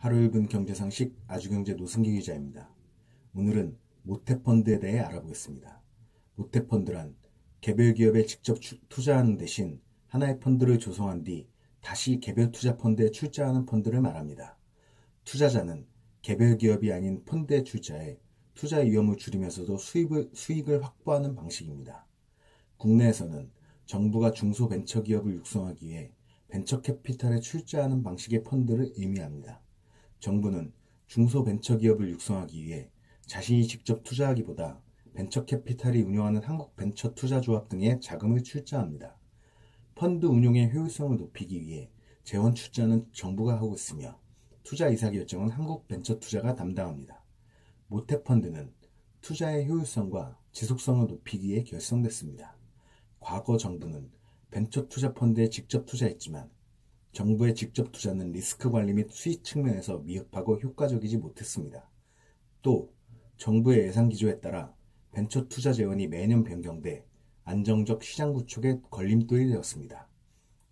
하루 1분 경제상식 아주경제 노승기 기자입니다. 오늘은 모태펀드에 대해 알아보겠습니다. 모태펀드란 개별 기업에 직접 추- 투자하는 대신 하나의 펀드를 조성한 뒤 다시 개별 투자 펀드에 출자하는 펀드를 말합니다. 투자자는 개별 기업이 아닌 펀드에 출자해 투자 위험을 줄이면서도 수입을, 수익을 확보하는 방식입니다. 국내에서는 정부가 중소벤처기업을 육성하기 위해 벤처캐피탈에 출자하는 방식의 펀드를 의미합니다. 정부는 중소벤처기업을 육성하기 위해 자신이 직접 투자하기보다 벤처캐피탈이 운영하는 한국벤처투자조합 등에 자금을 출자합니다. 펀드 운용의 효율성을 높이기 위해 재원 출자는 정부가 하고 있으며 투자 의사결정은 한국벤처투자가 담당합니다. 모태펀드는 투자의 효율성과 지속성을 높이기 위해 결성됐습니다. 과거 정부는 벤처 투자 펀드에 직접 투자했지만 정부의 직접 투자는 리스크 관리 및 수익 측면에서 미흡하고 효과적이지 못했습니다. 또 정부의 예산 기조에 따라 벤처 투자 재원이 매년 변경돼 안정적 시장 구축에 걸림돌이 되었습니다.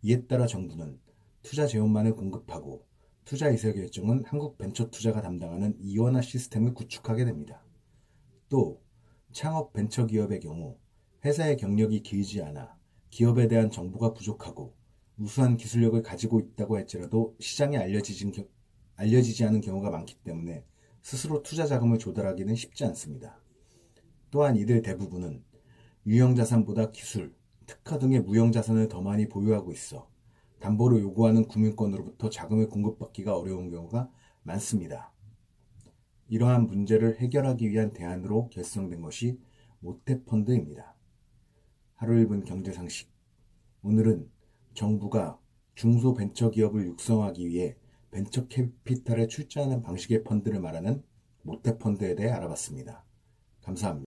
이에 따라 정부는 투자 재원만을 공급하고 투자 의사 결정은 한국 벤처 투자가 담당하는 이원화 시스템을 구축하게 됩니다. 또 창업 벤처 기업의 경우 회사의 경력이 길지 않아 기업에 대한 정보가 부족하고 우수한 기술력을 가지고 있다고 할지라도 시장에 알려지진 겨- 알려지지 않은 경우가 많기 때문에 스스로 투자 자금을 조달하기는 쉽지 않습니다. 또한 이들 대부분은 유형 자산보다 기술, 특화 등의 무형 자산을 더 많이 보유하고 있어 담보로 요구하는 금융권으로부터 자금을 공급받기가 어려운 경우가 많습니다. 이러한 문제를 해결하기 위한 대안으로 결성된 것이 모태펀드입니다. 하루 1분 경제상식. 오늘은 정부가 중소벤처기업을 육성하기 위해 벤처캐피탈에 출자하는 방식의 펀드를 말하는 모태펀드에 대해 알아봤습니다. 감사합니다.